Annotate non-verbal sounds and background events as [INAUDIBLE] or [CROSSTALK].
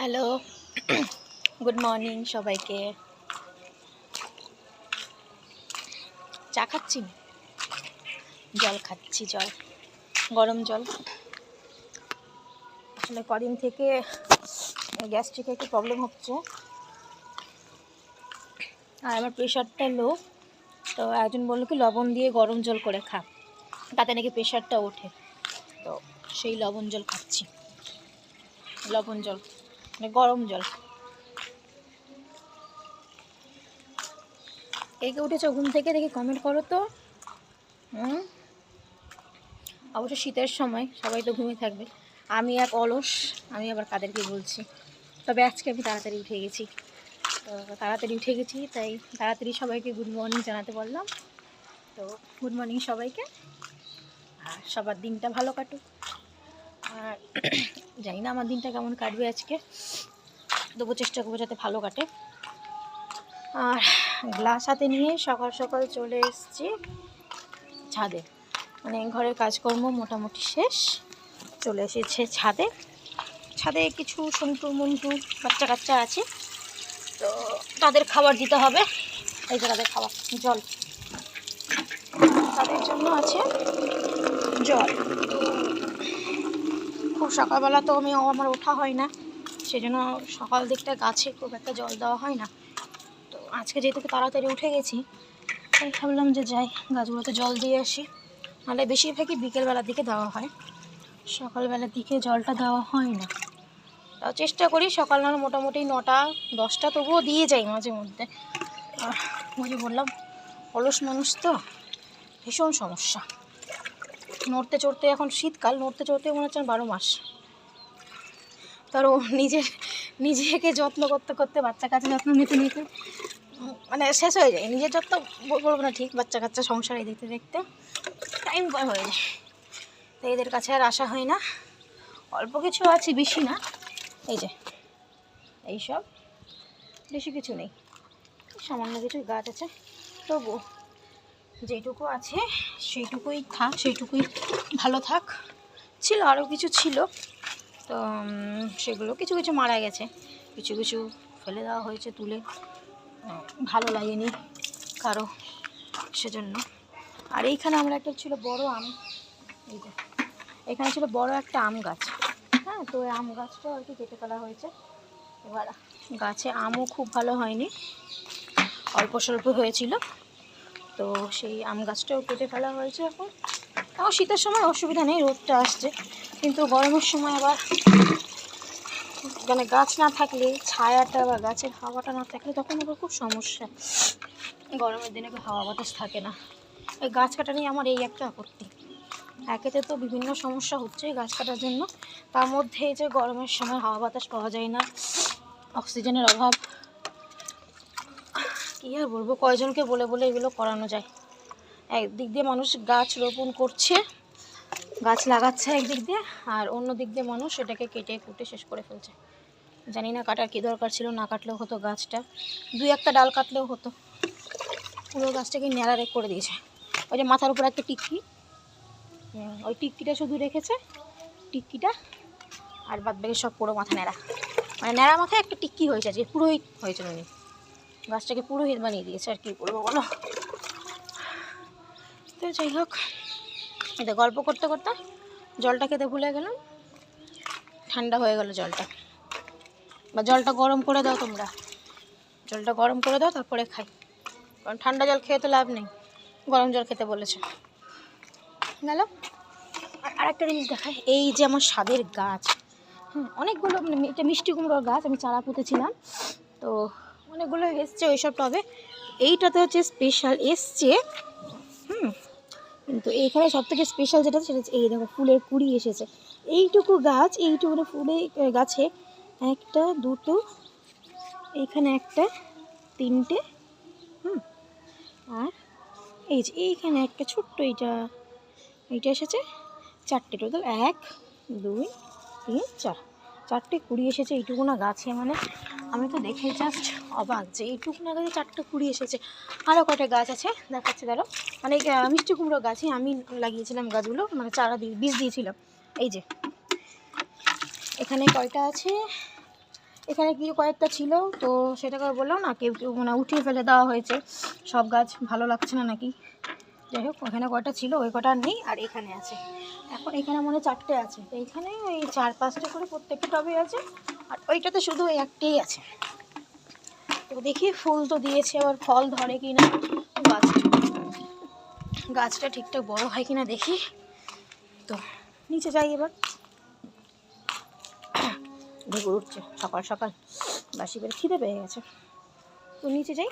Hello. Good morning সবাইকে। চা খাচ্ছি? জল খাচ্ছি, জল। গরম জল। আসলে কদিন থেকে গ্যাস্ট্রিকে একটু প্রবলেম হচ্ছে। আর আমার প্রেশারটা লো তো একজন বলল কি, লবণ দিয়ে গরম জল করে খা। তাতে নাকি প্রেশারটা ওঠে। তো সেই লবণ জল খাচ্ছি। লবণ জল। গরম জল। কে কে উঠেছো ঘুম থেকে, দেখি কমেন্ট করো তো। হুম? অবশ্য শীতের সময় সবাই তো ঘুমিয়ে থাকবে। আমি এক অলস, আমি আবার কাদেরকে বলছি। তবে আজকে আমি তাড়াতাড়ি উঠে গেছি। তো তাড়াতাড়ি উঠে গেছি, তাই তাড়াতাড়ি সবাইকে গুড মর্নিং জানাতে বললাম। তো গুড মর্নিং সবাইকে। আর সবার দিনটা ভালো কাটুক। আর [CLEARS THROAT] জানি না আমার দিনটা কেমন কাটবে আজকে। তবু চেষ্টা করব যাতে ভালো কাটে। আর গ্লাস হাতে নিয়ে সকাল সকাল চলে এসেছি ছাদে। মানে ঘরের কাজকর্ম মোটামুটি শেষ। চলে এসেছে ছাদে। ছাদে কিছু সন্টু মন্টু বাচ্চা কাচ্চা আছে। তো তাদের খাবার দিতে হবে। এই যে তাদের খাবার, জল। তাদের জন্য আছে জল। খুব সকালবেলা তো আমি আমার ওঠা হয় না, সেজন্য সকাল দিকটা গাছে খুব একটা জল দেওয়া হয় না। তো আজকে যেহেতু তাড়াতাড়ি উঠে গেছি, তাই ভাবলাম যে যাই, গাছগুলোতে জল দিয়ে আসি, নাহলে বেশিরভাগই বিকেলবেলার দিকে দেওয়া হয়। সকালবেলার দিকে জলটা দেওয়া হয় না। তাও চেষ্টা করি, সকাল না মোটামুটি নটা, দশটা তবুও দিয়ে যাই মাঝে মধ্যে। আর বললাম অলস মানুষ তো, ভীষণ সমস্যা। নড়তে চড়তে এখন শীতকাল, নড়তে চড়তে মনে হচ্ছে বারো মাস। ও নিজের নিজেকে যত্ন করতে করতে বাচ্চা কাছে যত্ন নিতে নিতে মানে শেষ হয়ে যায়। নিজের যত্ন বলব না ঠিক বাচ্চা কাচ্চা সংসারে দেখতে দেখতে টাইম পার হয়ে যায়। তো এদের কাছে আর আসা হয় না। অল্প কিছু আছে, বেশি না। এই যে, এইসব। বেশি কিছু নেই। সামান্য কিছু গাছ আছে। তবু যেটুকু আছে সেইটুকুই থাক, সেইটুকুই ভালো থাক। ছিল আরও কিছু ছিল। তো সেগুলো কিছু কিছু মারা গেছে। কিছু কিছু ফেলে দেওয়া হয়েছে, তুলে। ভালো লাগেনি কারও সেজন্য। আর এইখানে আমরা একটা ছিল বড় আম। এখানে ছিল বড় একটা আম গাছ। হ্যাঁ তো আম গাছটা আর কি কেটে ফেলা হয়েছে। এবার গাছে আমও খুব ভালো হয়নি। অল্প স্বল্প হয়েছিল। তো সেই আম গাছটাও কেটে ফেলা হয়েছে এখন। এখন শীতের সময় অসুবিধা নেই, রোদটা আসছে। কিন্তু গরমের সময় আবার মানে গাছ না থাকলে, ছায়াটা বা গাছের হাওয়াটা না থাকলে তখন আবার খুব সমস্যা। গরমের দিনে হাওয়া বাতাস থাকে না। এই গাছ কাটা নিয়ে আমার এই একটা আপত্তি। একেতে তো বিভিন্ন সমস্যা হচ্ছে গাছ কাটার জন্য। তার মধ্যে যে গরমের সময় হাওয়া বাতাস পাওয়া যায় না, অক্সিজেনের অভাব কী আর বলব? কয়জনকে বলে বলে এগুলো করানো যায়। একদিক দিয়ে মানুষ গাছ রোপণ করছে, গাছ লাগাচ্ছে একদিক দিয়ে, আর অন্য দিক দিয়ে মানুষ এটাকে কেটে কুটে শেষ করে ফেলছে। জানি না কাটার কী দরকার ছিল, না কাটলেও হতো গাছটা। দুই একটা ডাল কাটলেও হতো। পুরো গাছটাকে ন্যাড়ারে করে দিয়েছে। ওই যে মাথার উপর একটা টিক্কি। ওই টিক্কিটা শুধু রেখেছে, টিক্কিটা আর বাদ বাকি সব পুরো মাথা ন্যাড়া। মানে ন্যাড়া মাথায় একটা টিক্কি হয়েছে যে পুরোহিত হয়েছে উনি গাছটাকে পুরোহিত বানিয়ে দিয়েছে আর কি করব বলো? তো যাই হোক এটা গল্প করতে করতে জলটা খেতে ভুলে গেলাম। ঠান্ডা হয়ে গেল জলটা। বা জলটা গরম করে দাও তোমরা। জলটা গরম করে দাও, তারপরে খাই। কারণ ঠান্ডা জল খেয়ে তো লাভ নেই। গরম জল খেতে বলেছে। গেল। আর আরেকটা জিনিস দেখায় এই যে আমার স্বাদের গাছ। হুম, অনেকগুলো মানে এটা মিষ্টি কুমড়োর গাছ, আমি চারা পুঁতেছিলাম। তো অনেকগুলো এসছে ওইসব টবে। এইটাতে হচ্ছে স্পেশাল এসছে। হুম। কিন্তু এইখানে সব থেকে স্পেশাল যেটা সেটা হচ্ছে এই দেখো, ফুলের কুড়ি এসেছে। এইটুকু গাছ এইটুকু ফুলে গাছে একটা, দুটো এইখানে একটা, তিনটে, হুম, আর এই যে এইখানে একটা ছোট্ট এইটা এইটা এসেছে, চারটে টোটাল, এক, দুই, তিন, চার। চারটে কুড়ি এসেছে, এইটুকু না গাছে মানে। আমি তো দেখে জাস্ট অবাক যে এইটুকু না গাছে চারটে কুড়ি এসেছে। আরও কটা গাছ আছে? দেখাচ্ছে ধরো মানে মিষ্টি কুমড়ো গাছে আমি লাগিয়েছিলাম গাছগুলো মানে চারা দিয়ে, বীজ দিয়েছিলাম। এই যে, এখানে কয়টা আছে? এখানে কি কয়েকটা ছিল, তো সেটাকে বললাম না, কেউ কেউ মানে উঠিয়ে ফেলে দেওয়া হয়েছে। সব গাছ ভালো লাগছে না নাকি? যাই হোক, ওখানে কয়টা ছিল, ওই কটা নেই, আর এখানে আছে। এখন এখানে মনে চারটে আছে। তো এখানে ওই চার পাঁচটা করে প্রত্যেকটা টবে আছে। আর ওইটাতে শুধু ওই একটাই আছে। তো দেখি ফুল তো দিয়েছে, আবার ফল ধরে কি না গাছ গাছটা ঠিকঠাক বড় হয় কিনা দেখি। তো নিচে যাই এবার। [COUGHS] ঢেকুর উঠছে সকাল সকাল। বাসি করে খিদে পেয়ে গেছে। তো নিচে যাই।